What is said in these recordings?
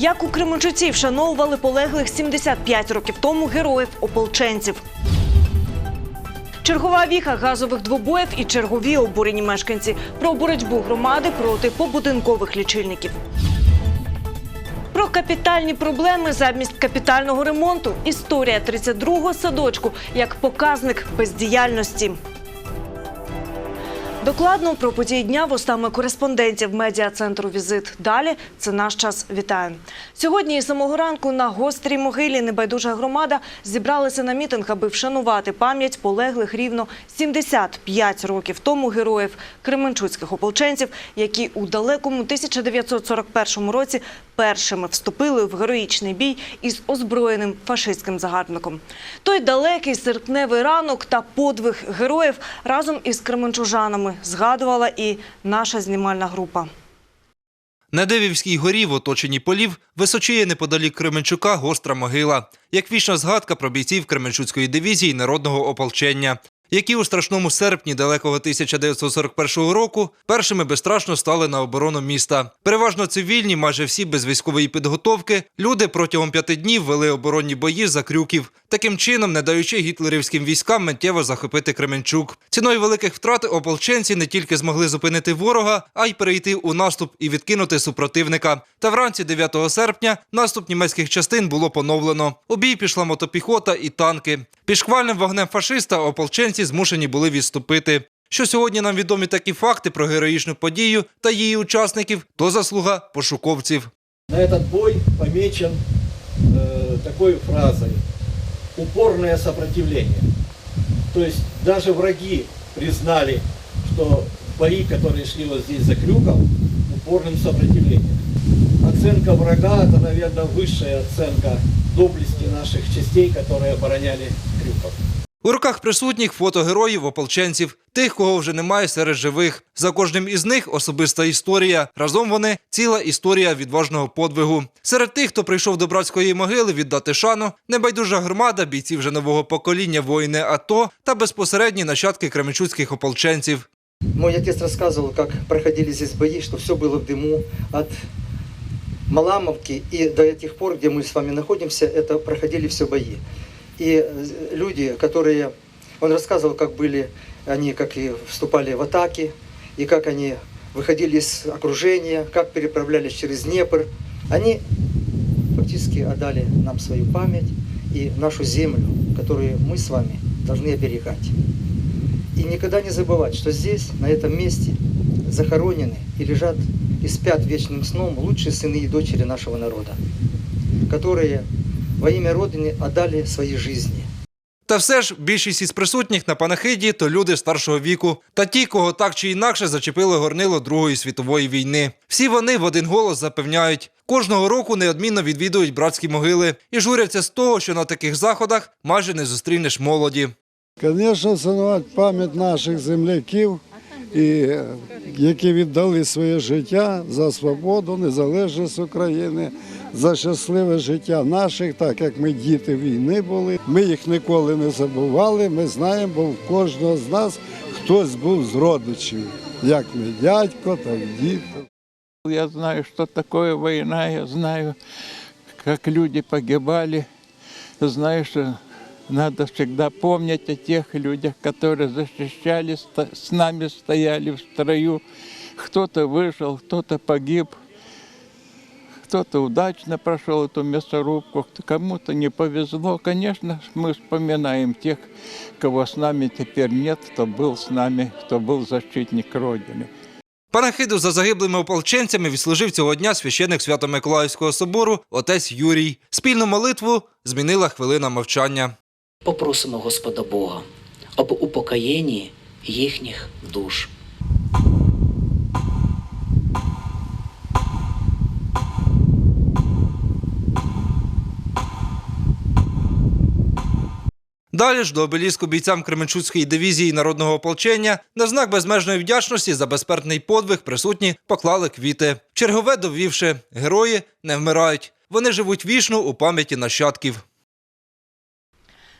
Як у Кременчуці вшановували полеглих 75 років тому героїв-ополченців. Чергова віха газових двобоїв і чергові обурені мешканці про боротьбу громади проти побудинкових лічильників. Про капітальні проблеми замість капітального ремонту. Історія 32-го садочку як показник бездіяльності. Докладно про події дня вустами кореспондентів медіа-центру Візит. Далі це наш час. Вітаю. Сьогодні із самого ранку на гострій могилі небайдужа громада зібралися на мітинг, аби вшанувати пам'ять полеглих рівно 75 років тому героїв кременчуцьких ополченців, які у далекому 1941 році першими вступили в героїчний бій із озброєним фашистським загарбником. Той далекий серпневий ранок та подвиг героїв разом із кременчужанами згадувала і наша знімальна група. На Девівській горі в оточенні полів височіє неподалік Кременчука гостра могила, як вічна згадка про бійців Кременчуцької дивізії народного ополчення, які у страшному серпні далекого 1941 року першими безстрашно стали на оборону міста. Переважно цивільні, майже всі без військової підготовки, люди протягом п'яти днів вели оборонні бої за крюків, таким чином не даючи гітлерівським військам миттєво захопити Кременчук. Ціною великих втрат ополченці не тільки змогли зупинити ворога, а й перейти у наступ і відкинути супротивника. Та вранці 9 серпня наступ німецьких частин було поновлено. У бій пішла мотопіхота і танки. Під шквальним вогнем фашиста ополченці змушені були відступити. Що сьогодні нам відомі такі факти про героїчну подію та її учасників, то заслуга пошуковців. На этот бой помечен э, такой фразой «упорное сопротивление». То есть даже враги признали, что бои, которые шли вот здесь за Крюком, упорным сопротивлением. Оценка врага – это, наверное, высшая оценка доблести наших частей, которые обороняли Крюков. У руках присутніх фото героїв ополченців, тих, кого вже немає серед живих. За кожним із них особиста історія. Разом вони ціла історія відважного подвигу. Серед тих, хто прийшов до братської могили віддати шану, небайдужа громада, бійці вже нового покоління воїни АТО та безпосередні нащадки кременчуцьких ополченців. Мой отец рассказывал, как проходили здесь бои, что все было в дыму от Маламовки и до этих пор, где мы с вами находимся, это проходили все бои. И э, люди, которые... Он рассказывал, как были они, как и вступали в атаки, и как они выходили из окружения, как переправлялись через Днепр. Они фактически отдали нам свою память и нашу землю, которую мы с вами должны оберегать. И никогда не забывать, что здесь, на этом месте, захоронены и лежат и спят вечным сном лучшие сыны и дочери нашего народа, которые во имя Родины отдали свои жизни. Та все ж більшість із присутніх на панахиді то люди старшого віку та ті, кого так чи інакше зачепило горнило Другої світової війни. Всі вони в один голос запевняють, кожного року неодмінно відвідують братські могили і журяться з того, що на таких заходах майже не зустрінеш молоді. Звісно, вшанувати пам'ять наших земляків, і, е, які віддали своє життя за свободу, незалежність України, за щасливе життя наших, так як ми діти війни були. Ми їх ніколи не забували. Ми знаємо, бо в кожного з нас хтось був з родичів, як ми дядько, так дід. Я знаю, что такое война, я знаю, как люди погибали, знаю, что надо всегда помнить о тех людях, которые защищали, с нами стояли в строю. Кто-то выжил, кто-то погиб, кто-то удачно прошел эту мясорубку, кому-то не повезло. Конечно, мы вспоминаем тех, кого с нами теперь нет, кто был с нами, кто был защитник Родины. Панахиду за загиблими ополченцями відслужив цього дня священик Свято-Миколаївського собору отець Юрій. Спільну молитву змінила хвилина мовчання. Попросимо Господа Бога об упокоєнні їхніх душ. Далі ж до обеліску бійцям Кременчуцької дивізії народного ополчення на знак безмежної вдячності за безсмертний подвиг присутні поклали квіти. Чергове довівши, герої не вмирають. Вони живуть вічно у пам'яті нащадків.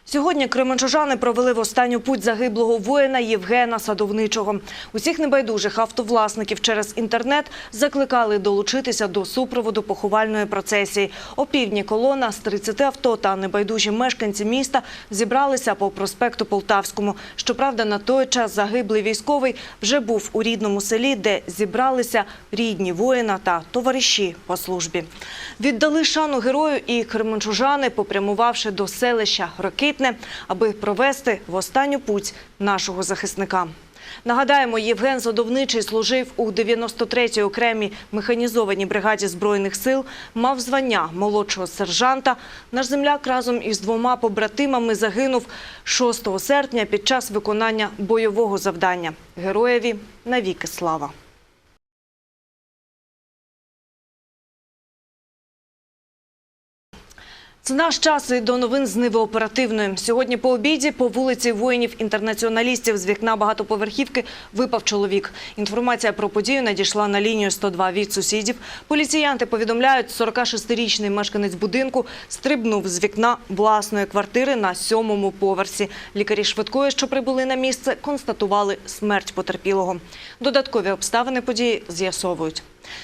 Сьогодні кременчужани провели в останню путь загиблого воїна Євгена Садовничого. Усіх небайдужих автовласників через інтернет закликали долучитися до супроводу поховальної процесії. О півдні колона з 30 авто та небайдужі мешканці міста зібралися по проспекту Полтавському. Щоправда, на той час загиблий військовий вже був у рідному селі, де зібралися рідні воїна та товариші по службі. Віддали шану герою і кременчужани, попрямувавши до селища Рокитне, аби провести в останню путь нашого захисника. Нагадаємо, Євген Задовничий служив у 93-й окремій механізованій бригаді Збройних сил, мав звання молодшого сержанта. Наш земляк разом із двома побратимами загинув 6 серпня під час виконання бойового завдання. Героєві навіки слава. Це наш час і до новин з Ниви оперативної. Сьогодні по обіді по вулиці воїнів-інтернаціоналістів з вікна багатоповерхівки випав чоловік. Інформація про подію надійшла на лінію 102 від сусідів. Поліціянти повідомляють, 46-річний мешканець будинку стрибнув з вікна власної квартири на сьомому поверсі. Лікарі швидкої, що прибули на місце, констатували смерть потерпілого. Додаткові обставини події з'ясовують.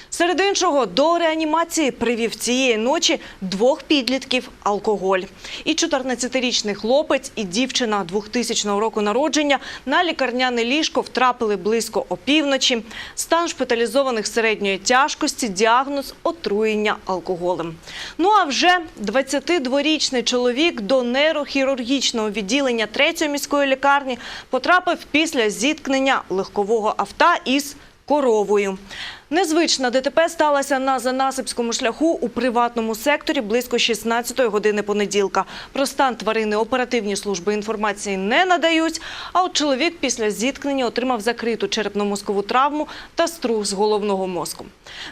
Серед іншого, до реанімації привів цієї ночі двох підлітків алкоголь. І 14-річний хлопець, і дівчина 2000 року народження на лікарняне ліжко втрапили близько опівночі. Стан шпиталізованих середньої тяжкості, діагноз – отруєння алкоголем. Ну а вже 22-річний чоловік до нейрохірургічного відділення 3-ї міської лікарні потрапив після зіткнення легкового авто із коровою. Незвична ДТП сталася на Занасипському шляху у приватному секторі близько 16 години понеділка. Про стан тварини оперативні служби інформації не надають, а от чоловік після зіткнення отримав закриту черепно-мозкову травму та струх з головного мозку.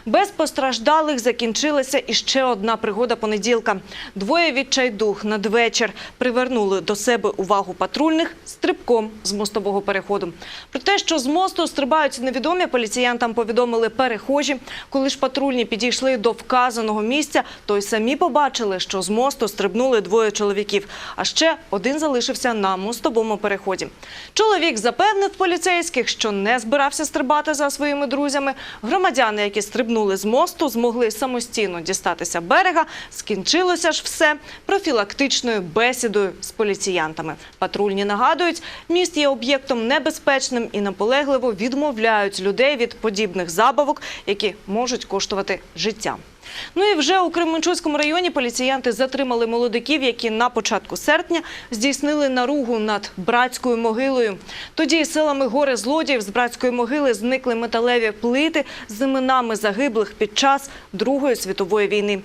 Без постраждалих закінчилася іще одна пригода понеділка. Двоє відчайдух надвечір привернули до себе увагу патрульних стрибком з мостового переходу. Про те, що з мосту стрибають невідомі, поліціянтам повідомили перехожі. Коли ж патрульні підійшли до вказаного місця, то й самі побачили, що з мосту стрибнули двоє чоловіків. А ще один залишився на мостовому переході. Чоловік запевнив поліцейських, що не збирався стрибати за своїми друзями. Громадяни, які стрибнули з мосту, змогли самостійно дістатися берега. Скінчилося ж все профілактичною бесідою з поліціянтами. Патрульні нагадують, міст є об'єктом небезпечним і наполегливо відмовляють людей від подібних забавок, які можуть коштувати життя. Ну і вже у Кременчуцькому районі поліціянти затримали молодиків, які на початку серпня здійснили наругу над братською могилою. Тоді силами гори злодіїв з братської могили зникли металеві плити з іменами загиблих під час Другої світової війни.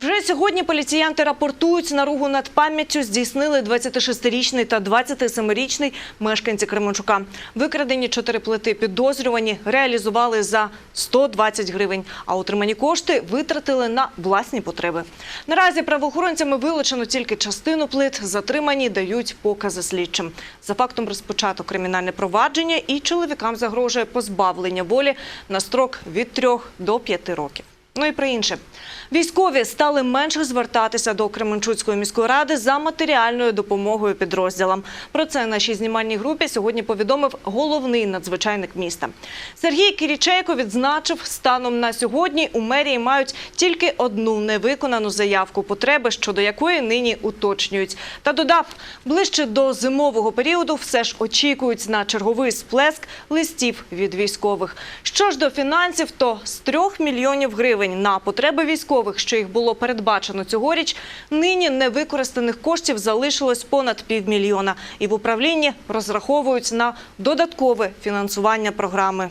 Вже сьогодні поліціянти рапортують, наругу над пам'яттю здійснили 26-річний та 27-річний мешканці Кременчука. Викрадені чотири плити підозрювані реалізували за 120 гривень, а отримані кошти витратили на власні потреби. Наразі правоохоронцями вилучено тільки частину плит, затримані дають покази слідчим. За фактом розпочато кримінальне провадження і чоловікам загрожує позбавлення волі на строк від 3 до 5 років. Ну і про інше. Військові стали менше звертатися до Кременчуцької міської ради за матеріальною допомогою підрозділам. Про це нашій знімальній групі сьогодні повідомив головний надзвичайник міста. Сергій Кірічейко відзначив, станом на сьогодні у мерії мають тільки одну невиконану заявку, потреби щодо якої нині уточнюють. Та додав, ближче до зимового періоду все ж очікують на черговий сплеск листів від військових. Що ж до фінансів, то з трьох мільйонів гривень на потреби військових, що їх було передбачено цьогоріч, нині невикористаних коштів залишилось понад півмільйона. І в управлінні розраховують на додаткове фінансування програми.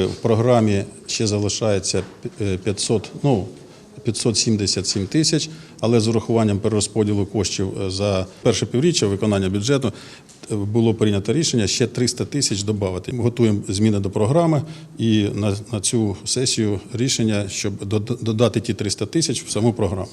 В програмі ще залишається е, 500, ну, 577 тисяч, але з урахуванням перерозподілу коштів е, за перше півріччя виконання бюджету е, було прийнято рішення ще 300 тисяч додати. Готуємо зміни до програми і на, на цю сесію рішення, щоб додати ті 300 тисяч в саму програму.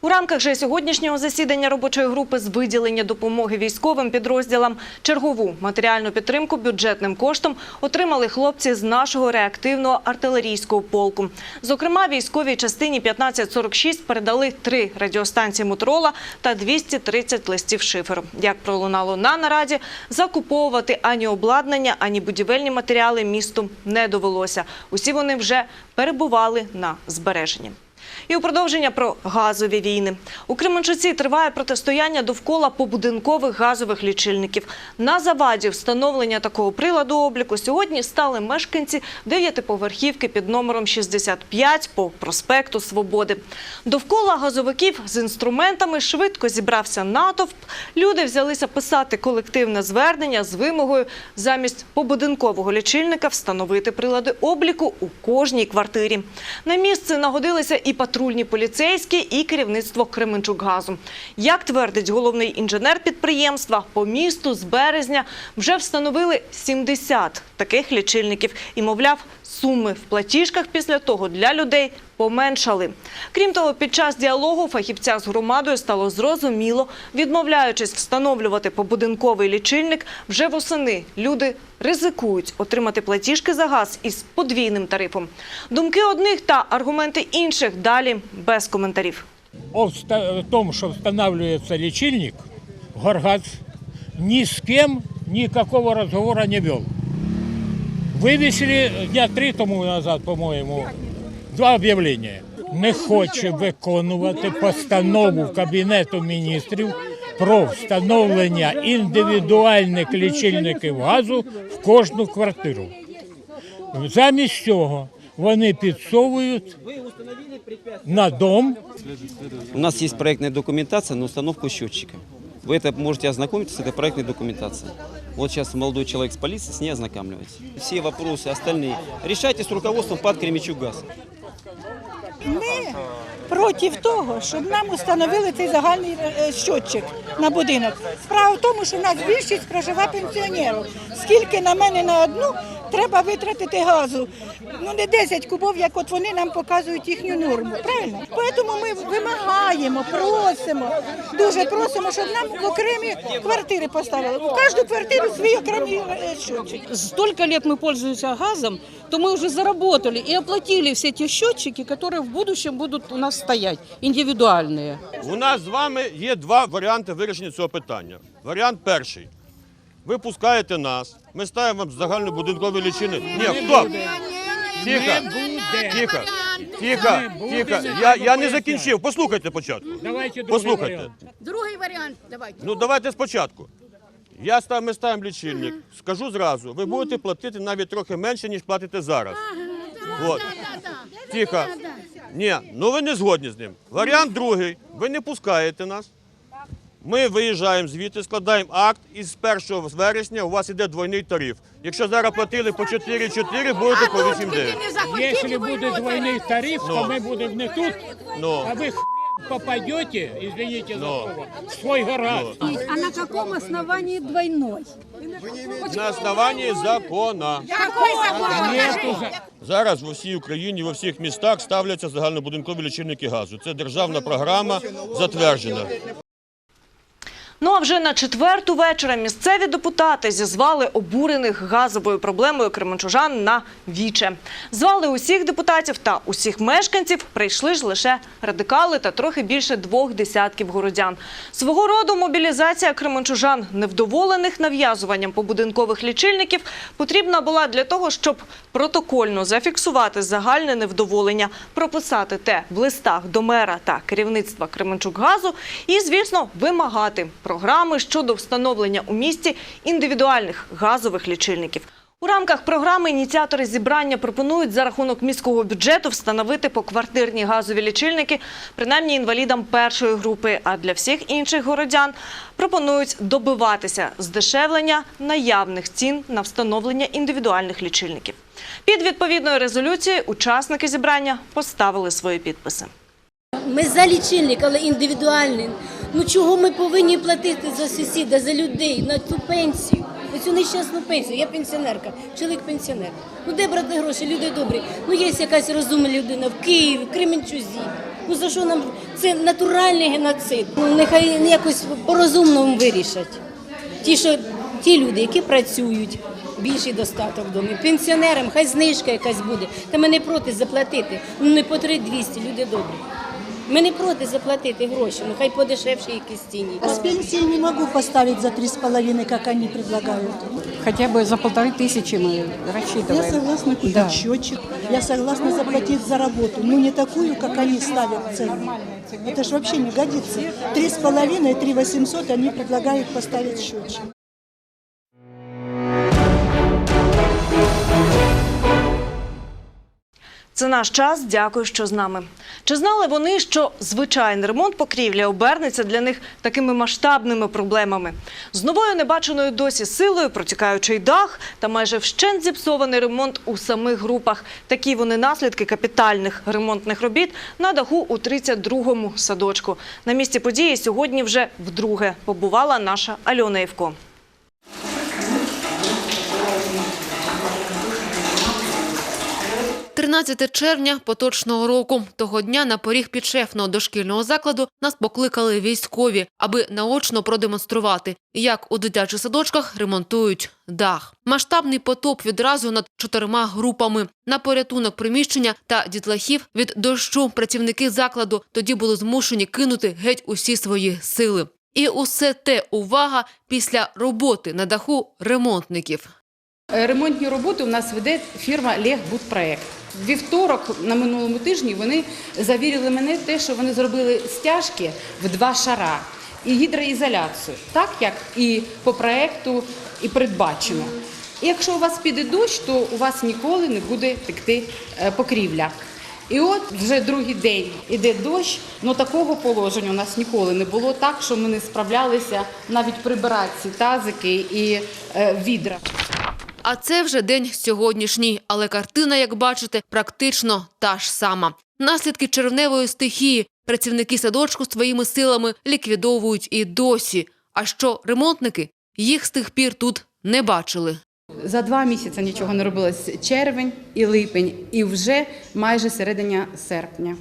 У рамках же сьогоднішнього засідання робочої групи з виділення допомоги військовим підрозділам чергову матеріальну підтримку бюджетним коштом отримали хлопці з нашого реактивного артилерійського полку. Зокрема, військовій частині 1546 передали три радіостанції Моторола та 230 листів шиферу. Як пролунало на нараді, закуповувати ані обладнання, ані будівельні матеріали місту не довелося. Усі вони вже перебували на збереженні. І у продовження про газові війни. У Кременчуці триває протистояння довкола побудинкових газових лічильників. На заваді встановлення такого приладу обліку сьогодні стали мешканці дев'ятиповерхівки під номером 65 по проспекту Свободи. Довкола газовиків з інструментами швидко зібрався натовп. Люди взялися писати колективне звернення з вимогою замість побудинкового лічильника встановити прилади обліку у кожній квартирі. На місце нагодилися і патрульні поліцейські, і керівництво Кременчукгазу. Як твердить головний інженер підприємства, по місту з березня вже встановили 70 таких лічильників. І, мовляв, суми в платіжках після того для людей поменшали. Крім того, під час діалогу фахівця з громадою стало зрозуміло, відмовляючись встановлювати побудинковий лічильник, вже восени люди ризикують отримати платіжки за газ із подвійним тарифом. Думки одних та аргументи інших далі без коментарів. о том, что устанавливается лечильник, Горгаз ни с кем никакого разговора не вел. Вывесили дня три тому назад, по-моєму, два об'явлення. Не хоче виконувати постанову Кабінету міністрів про встановлення індивідуальних лічильників газу в кожну квартиру. Замість цього вони підсовують на дом У нас есть проектная документация на установку счетчика. Вы это можете ознакомиться с этой проектной документацией. Вот сейчас молодой человек с полиции, с ней ознакомливается. Все вопросы остальные решайте с руководством ПАД Кремичугаз. Ми проти того, щоб нам установили цей загальний е, щотчик на будинок. Справа в тому, що в нас більшість проживає пенсіонерів. Скільки на мене на одну треба витратити газу? Ну не 10 кубов, як от вони нам показують їхню норму. Правильно? Тому ми вимагаємо, просимо, дуже просимо, щоб нам в окремі квартири поставили. У кожну квартиру свій окремий е, щотчик. столько лет мы пользуемся газом, то мы уже заработали и оплатили все те счетчики, которые в будущем будут у нас стоять, индивидуальные. У нас з вами є два варіанти вирішення цього питання. Варіант перший. Ви пускаєте нас, ми ставимо вам загальнобудинкові лічини. Ні, стоп! Тихо, тихо, тихо, тихо. Я, я не закінчив. Послухайте спочатку. Давайте другий Послухайте. варіант. Другий варіант, давайте. Ну давайте спочатку. Я став, ми ставимо лічильник. Скажу зразу, ви будете платити навіть трохи менше, ніж платите зараз. От. Тихо. Ні, ну ви не згодні з ним. Варіант другий. Ви не пускаєте нас. Ми виїжджаємо звідти, складаємо акт, і з 1 вересня у вас іде двойний тариф. Якщо зараз платили по 4,4, будете по 8,9. Якщо буде двойний тариф, то Ну. ми будемо не тут, Ну, а ви попадете, извините за Ну. слово, в свой гараж. А на каком основании двойной? на основанні закона. Нету за- Зараз в усій Україні, в усіх містах ставляться загальнобудинкові лічильники газу. Це державна програма затверджена. Ну а вже на четверту вечора місцеві депутати зізвали обурених газовою проблемою кременчужан на віче. Звали усіх депутатів та усіх мешканців. Прийшли ж лише радикали та трохи більше двох десятків городян. Свого роду мобілізація кременчужан, невдоволених нав'язуванням побудинкових лічильників, потрібна була для того, щоб протокольно зафіксувати загальне невдоволення, прописати те в листах до мера та керівництва Кременчукгазу і, звісно, вимагати програми щодо встановлення у місті індивідуальних газових лічильників. У рамках програми ініціатори зібрання пропонують за рахунок міського бюджету встановити поквартирні газові лічильники, принаймні інвалідам першої групи. А для всіх інших городян пропонують добиватися здешевлення наявних цін на встановлення індивідуальних лічильників. Під відповідною резолюцією учасники зібрання поставили свої підписи. Ми за лічильник, але індивідуальний. Ну чого ми повинні платити за сусіда, за людей, на цю пенсію, на цю нещасну пенсію? Я пенсіонерка, чоловік пенсіонер. Ну де брати гроші, люди добрі. Ну є якась розумна людина в Києві, в Кременчузі. Ну за що нам це натуральний геноцид? Ну нехай якось по-розумному вирішать. Ті, що ті люди, які працюють, більший достаток домі. Пенсіонерам хай знижка якась буде. Та ми не проти заплатити. Ну не по 3-200, люди добрі. Ми не проти заплатити гроші, ну хай подешевше якісь ціні. А с пенсии не могу поставить за три с половиной, как они предлагают. Хотя бы за полторы тысячи мы Я рассчитываем. согласна купить Да. счетчик, я согласна заплатить за работу, но не такую, как они ставят цену. Это ж вообще не годится. Три с половиной, три восемьсот они предлагают поставить счетчик. Це наш час. Дякую, що з нами. Чи знали вони, що звичайний ремонт покрівлі обернеться для них такими масштабними проблемами? З новою небаченою досі силою, протікаючий дах та майже вщент зіпсований ремонт у самих групах. Такі вони наслідки капітальних ремонтних робіт на даху у 32-му садочку. На місці події сьогодні вже вдруге побувала наша Альона Євко. 13 червня поточного року. Того дня на поріг підшефного дошкільного закладу нас покликали військові, аби наочно продемонструвати, як у дитячих садочках ремонтують дах. Масштабний потоп відразу над чотирма групами. На порятунок приміщення та дітлахів від дощу працівники закладу тоді були змушені кинути геть усі свої сили. І усе те увага після роботи на даху ремонтників. Е, Ремонтні роботи у нас веде фірма Легбудпроект. Вівторок на минулому тижні вони завірили мене те, що вони зробили стяжки в два шара і гідроізоляцію, так як і по проекту і передбачено. І якщо у вас піде дощ, то у вас ніколи не буде текти е, покрівля. І от вже другий день іде дощ, але такого положення у нас ніколи не було так, що ми не справлялися навіть прибирати ці тазики і е, відра. А це вже день сьогоднішній, але картина, як бачите, практично та ж сама. Наслідки червневої стихії працівники садочку своїми силами ліквідовують і досі. А що ремонтники їх з тих пір тут не бачили. За два місяці нічого не робилось. Червень і липень, і вже майже середина серпня.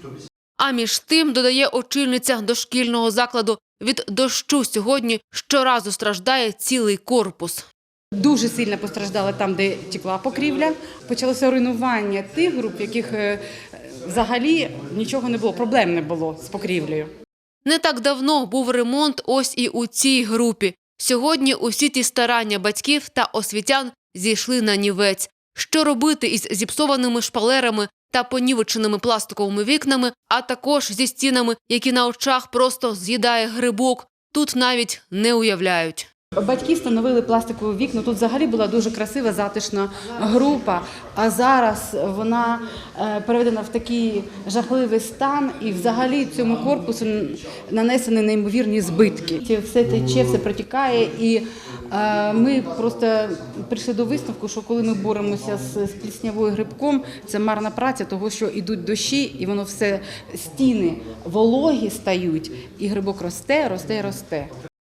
А між тим, додає очільниця дошкільного закладу, від дощу сьогодні щоразу страждає цілий корпус. Дуже сильно постраждали там, де текла покрівля. Почалося руйнування тих груп, яких е, взагалі нічого не було, проблем не було з покрівлею. Не так давно був ремонт ось і у цій групі. Сьогодні усі ті старання батьків та освітян зійшли на нівець. Що робити із зіпсованими шпалерами та понівеченими пластиковими вікнами, а також зі стінами, які на очах просто з'їдає грибок, тут навіть не уявляють. Батьки встановили пластикові вікна. Тут взагалі була дуже красива, затишна група. А зараз вона е, переведена в такий жахливий стан, і взагалі цьому корпусу нанесені неймовірні збитки. Все тече, все протікає, і е, ми просто прийшли до висновку, що коли ми боремося з пліснявою грибком, це марна праця, того що йдуть дощі, і воно все стіни вологі стають, і грибок росте, росте, росте.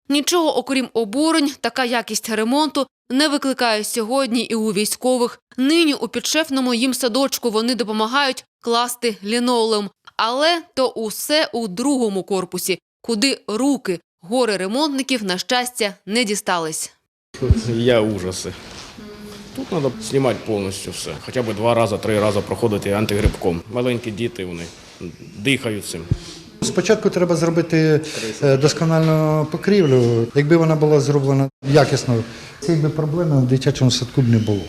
Нічого, окрім обурень, така якість ремонту не викликає сьогодні і у військових. Нині у підшефному їм садочку вони допомагають класти лінолеум. Але то усе у другому корпусі, куди руки гори ремонтників, на щастя, не дістались. Я ужаси. Тут треба знімати повністю все. Хоча б два рази, три рази проходити антигрибком. Маленькі діти вони дихають цим. Спочатку треба зробити е, доскональну покрівлю. Якби вона була зроблена якісно, цієї би проблеми в дитячому садку б не було.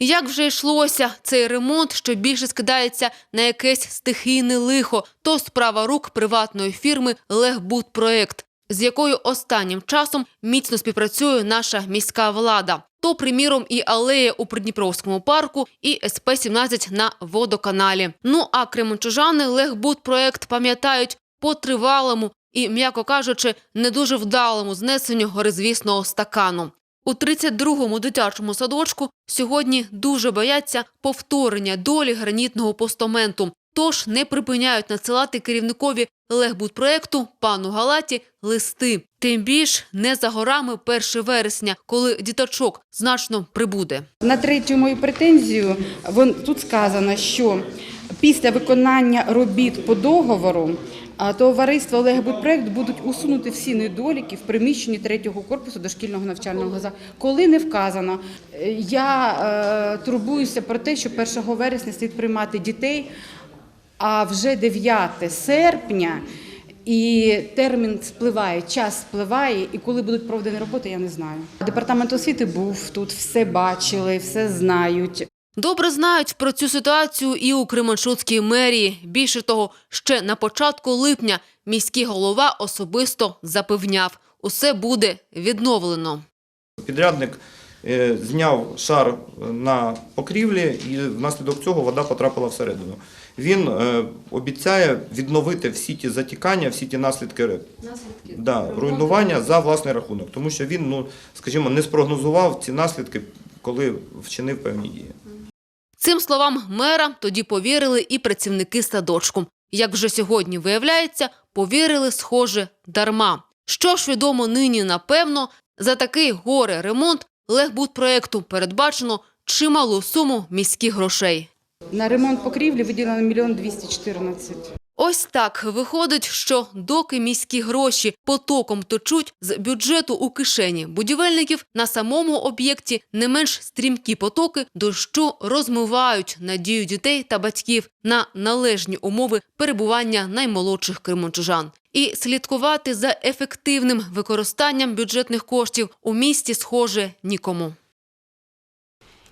Як вже йшлося, цей ремонт, що більше скидається на якесь стихійне лихо, то справа рук приватної фірми «Легбудпроект», з якою останнім часом міцно співпрацює наша міська влада. То, приміром, і алея у Придніпровському парку, і СП-17 на водоканалі. Ну а кременчужани «Легбудпроект» пам'ятають по тривалому і, м'яко кажучи, не дуже вдалому знесенню горизвісного стакану. У 32-му дитячому садочку сьогодні дуже бояться повторення долі гранітного постаменту, тож не припиняють надсилати керівникові Легбудпроекту пану Галаті листи. Тим більш не за горами 1 вересня, коли діточок значно прибуде. На третю мою претензію тут сказано, що Після виконання робіт по договору а, товариство «Олегбудпроект» будуть усунути всі недоліки в приміщенні третього корпусу дошкільного навчального закладу. Коли не вказано, Е, я е, турбуюся про те, що 1 вересня слід приймати дітей, а вже 9 серпня. І термін спливає, час спливає, і коли будуть проведені роботи, я не знаю. Департамент освіти був тут, все бачили, все знають. Добре знають про цю ситуацію і у Кременчуцькій мерії. Більше того, ще на початку липня міський голова особисто запевняв, усе буде відновлено. Підрядник е, зняв шар на покрівлі і внаслідок цього вода потрапила всередину. Він е, обіцяє відновити всі ті затікання, всі ті наслідки, наслідки, Да, руйнування за власний рахунок, тому що він, ну, скажімо, не спрогнозував ці наслідки, коли вчинив певні дії. Цим словам мера тоді повірили і працівники садочку. Як вже сьогодні виявляється, повірили, схоже, дарма. Що ж відомо нині, напевно, за такий горе ремонт Легбудпроекту передбачено чималу суму міських грошей. На ремонт покрівлі виділено мільйон 214. Ось так виходить, що доки міські гроші потоком точуть з бюджету у кишені будівельників, на самому об'єкті не менш стрімкі потоки дощу розмивають надію дітей та батьків на належні умови перебування наймолодших кримончужан. І слідкувати за ефективним використанням бюджетних коштів у місті схоже нікому.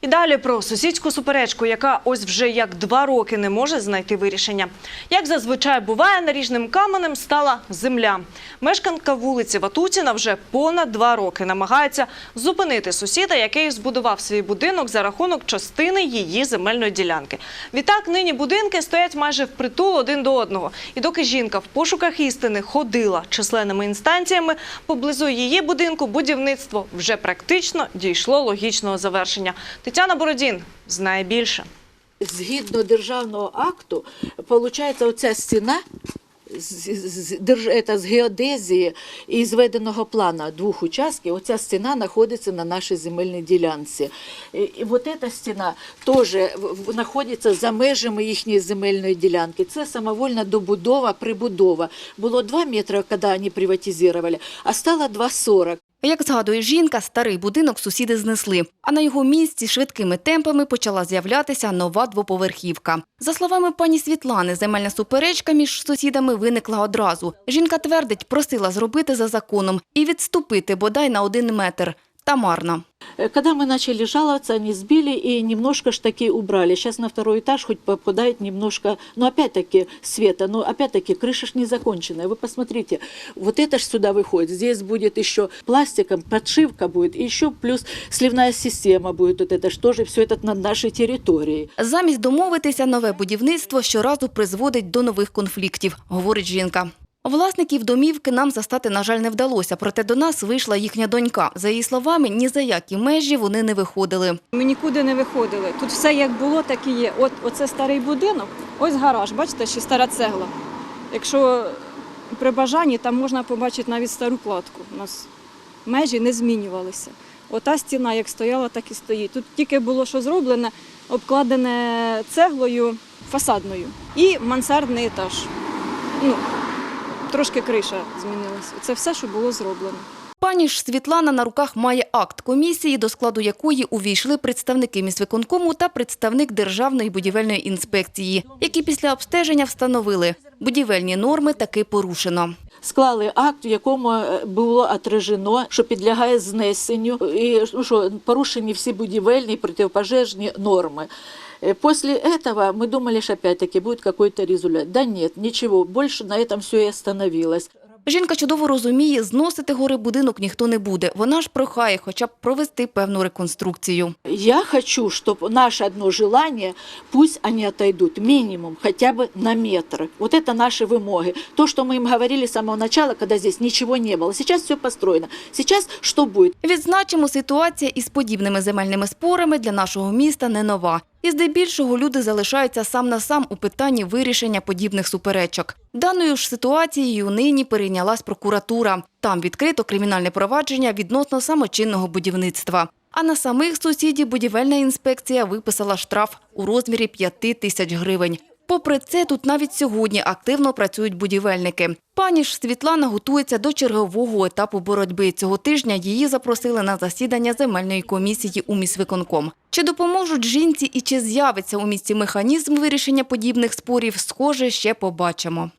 І далі про сусідську суперечку, яка ось вже як два роки не може знайти вирішення. Як зазвичай буває, наріжним каменем стала земля. Мешканка вулиці Ватутіна вже понад два роки намагається зупинити сусіда, який збудував свій будинок за рахунок частини її земельної ділянки. Відтак нині будинки стоять майже впритул один до одного. І доки жінка в пошуках істини ходила численними інстанціями, поблизу її будинку будівництво вже практично дійшло логічного завершення. Тетяна Бородін знає більше. Згідно державного акту, виходить, оця стіна з, геодезії і зведеного плану двох участків, оця стіна знаходиться на нашій земельній ділянці. І, от ця стіна теж знаходиться за межами їхньої земельної ділянки. Це самовольна добудова, прибудова. Було 2 метри, коли вони приватизували, а стало 2,40. Як згадує жінка, старий будинок сусіди знесли, а на його місці швидкими темпами почала з'являтися нова двоповерхівка. За словами пані Світлани, земельна суперечка між сусідами виникла одразу. Жінка твердить, просила зробити за законом і відступити бодай на один метр Та марно. Э, Когда мы начали жаловаться, они сбили и немножко ж таки убрали. Сейчас на второй этаж хоть попадает немножко, но опять-таки света, но опять-таки крыша ж не законченная. Вы посмотрите, вот это ж сюда выходит. Здесь будет еще пластиком, подшивка будет, и еще плюс сливная система будет. Вот это ж тоже все это над нашей территорией. Замість домовитися, нове будівництво щоразу призводить до нових конфліктів, говорить жінка. Власників домівки нам застати, на жаль, не вдалося, проте до нас вийшла їхня донька. За її словами, ні за які межі вони не виходили. Ми нікуди не виходили. Тут все як було, так і є. От оце старий будинок, ось гараж, бачите, ще стара цегла. Якщо при бажанні, там можна побачити навіть стару кладку. У нас межі не змінювалися. Ота стіна, як стояла, так і стоїть. Тут тільки було що зроблене, обкладене цеглою фасадною і мансардний етаж. Ну, трошки криша змінилася. Це все, що було зроблено. Пані ж Світлана на руках має акт комісії, до складу якої увійшли представники міськвиконкому та представник Державної будівельної інспекції, які після обстеження встановили, будівельні норми таки порушено. Склали акт, в якому е, було отражено, що підлягає знесенню і ну, що порушені всі будівельні і протипожежні норми. Э, После этого мы думали, что опять-таки будет какой-то результат. Да нет, ничего, больше на этом все и остановилось. Жінка чудово розуміє, зносити гори будинок ніхто не буде. Вона ж прохає хоча б провести певну реконструкцію. Я хочу, чтобы наше одно желание, пусть они отойдут минимум, хотя бы на метр. Вот это наши вымоги. То, что мы им говорили с самого начала, когда здесь ничего не было. Сейчас все построено. Сейчас что будет? Відзначимо, ситуація із подібними земельними спорами для нашого міста не нова. І здебільшого люди залишаються сам на сам у питанні вирішення подібних суперечок. Даною ж ситуацією нині перейнялась прокуратура. Там відкрито кримінальне провадження відносно самочинного будівництва. А на самих сусідів будівельна інспекція виписала штраф у розмірі 5 тисяч гривень. Попри це, тут навіть сьогодні активно працюють будівельники. Пані ж Світлана готується до чергового етапу боротьби. Цього тижня її запросили на засідання земельної комісії у міськвиконком. Чи допоможуть жінці і чи з'явиться у місті механізм вирішення подібних спорів, схоже, ще побачимо.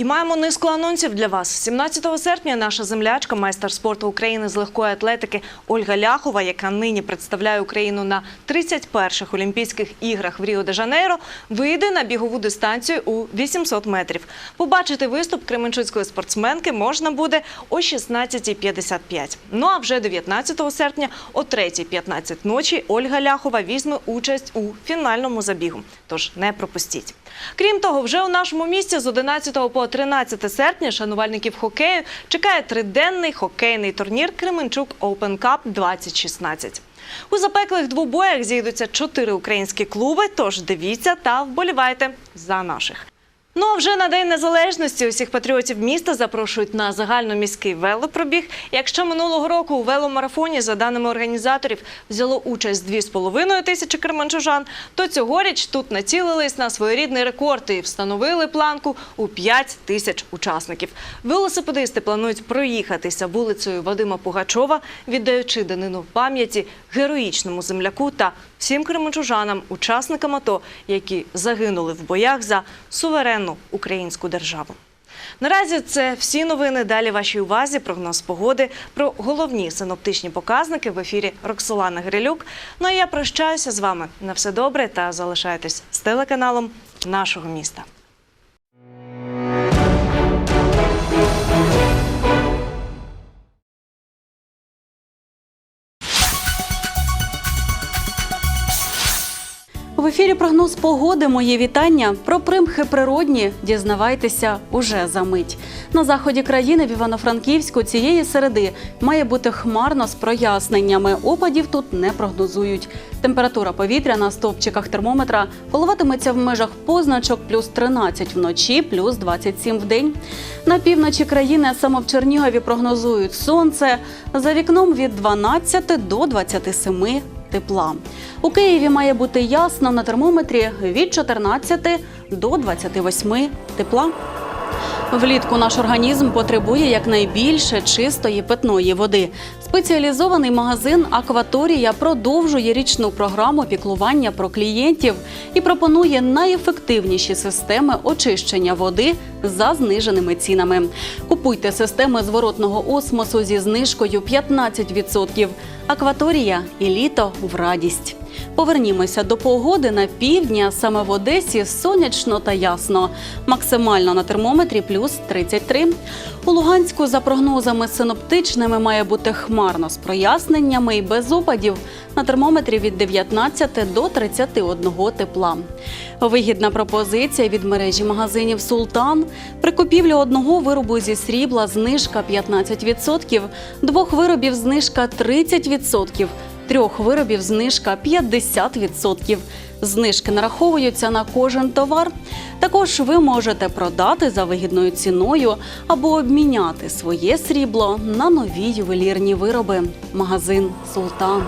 І маємо низку анонсів для вас. 17 серпня наша землячка, майстер спорту України з легкої атлетики Ольга Ляхова, яка нині представляє Україну на 31-х Олімпійських іграх в Ріо-де-Жанейро, вийде на бігову дистанцію у 800 метрів. Побачити виступ кременчуцької спортсменки можна буде о 16.55. Ну а вже 19 серпня о 3.15 ночі Ольга Ляхова візьме участь у фінальному забігу. Тож не пропустіть. Крім того, вже у нашому місті з 11 по 13 серпня шанувальників хокею чекає триденний хокейний турнір Кременчук Open Cup 2016. У запеклих двобоях зійдуться чотири українські клуби, тож дивіться та вболівайте за наших. Ну а вже на День Незалежності усіх патріотів міста запрошують на загальноміський велопробіг. Якщо минулого року у веломарафоні, за даними організаторів, взяло участь 2,5 тисячі керманчужан, то цьогоріч тут націлились на своєрідний рекорд і встановили планку у 5 тисяч учасників. Велосипедисти планують проїхатися вулицею Вадима Пугачова, віддаючи данину пам'яті героїчному земляку та всім кременчужанам, учасникам АТО, які загинули в боях за суверенну українську державу. Наразі це всі новини. Далі вашій увазі прогноз погоди про головні синоптичні показники в ефірі Роксолана Грилюк. Ну а я прощаюся з вами. На все добре та залишайтесь з телеканалом нашого міста. Ефірі прогноз погоди. Моє вітання. Про примхи природні дізнавайтеся уже за мить. На заході країни в Івано-Франківську цієї середи має бути хмарно з проясненнями. Опадів тут не прогнозують. Температура повітря на стовпчиках термометра коливатиметься в межах позначок плюс 13 вночі, плюс 27 в день. На півночі країни саме в Чернігові прогнозують сонце. За вікном від 12 до 27 тепла. У Києві має бути ясно на термометрі від 14 до 28 тепла. Влітку наш організм потребує якнайбільше чистої питної води. Спеціалізований магазин Акваторія продовжує річну програму піклування про клієнтів і пропонує найефективніші системи очищення води за зниженими цінами. Купуйте системи зворотного осмосу зі знижкою 15%. Акваторія і літо в радість. Повернімося до погоди на півдня. Саме в Одесі сонячно та ясно. Максимально на термометрі плюс 33. У Луганську, за прогнозами синоптичними, має бути хмарно з проясненнями і без опадів. На термометрі від 19 до 31 тепла. Вигідна пропозиція від мережі магазинів Султан. При купівлі одного виробу зі срібла знижка 15%, двох виробів знижка 30%, трьох виробів знижка 50%. Знижки нараховуються на кожен товар. Також ви можете продати за вигідною ціною або обміняти своє срібло на нові ювелірні вироби. Магазин Султан.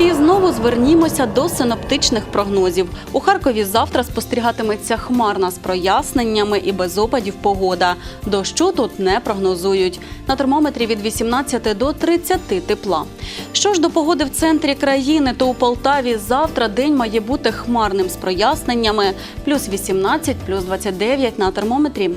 І знову звернімося до синоптичних прогнозів. У Харкові завтра спостерігатиметься хмарна з проясненнями і без опадів погода. Дощу тут не прогнозують. На термометрі від 18 до 30 тепла. Що ж до погоди в центрі країни, то у Полтаві завтра день має бути хмарним з проясненнями. Плюс 18, плюс 29 на термометрі.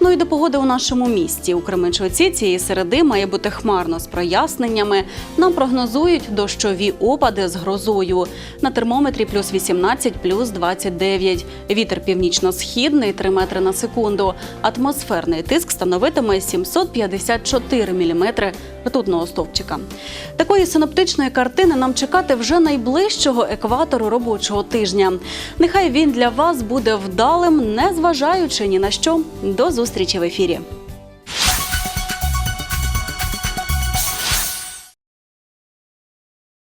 Ну і до погоди у нашому місті. У Кременчуці цієї середи має бути хмарно з проясненнями. Нам прогнозують дощові опади з грозою. На термометрі плюс 18, плюс 29. Вітер північно-східний 3 метри на секунду. Атмосферний тиск становитиме 754 міліметри ртутного стовпчика. Такої синоптичної картини нам чекати вже найближчого екватору робочого тижня. Нехай він для вас буде вдалим, не зважаючи ні на що. До зустрічі в ефірі.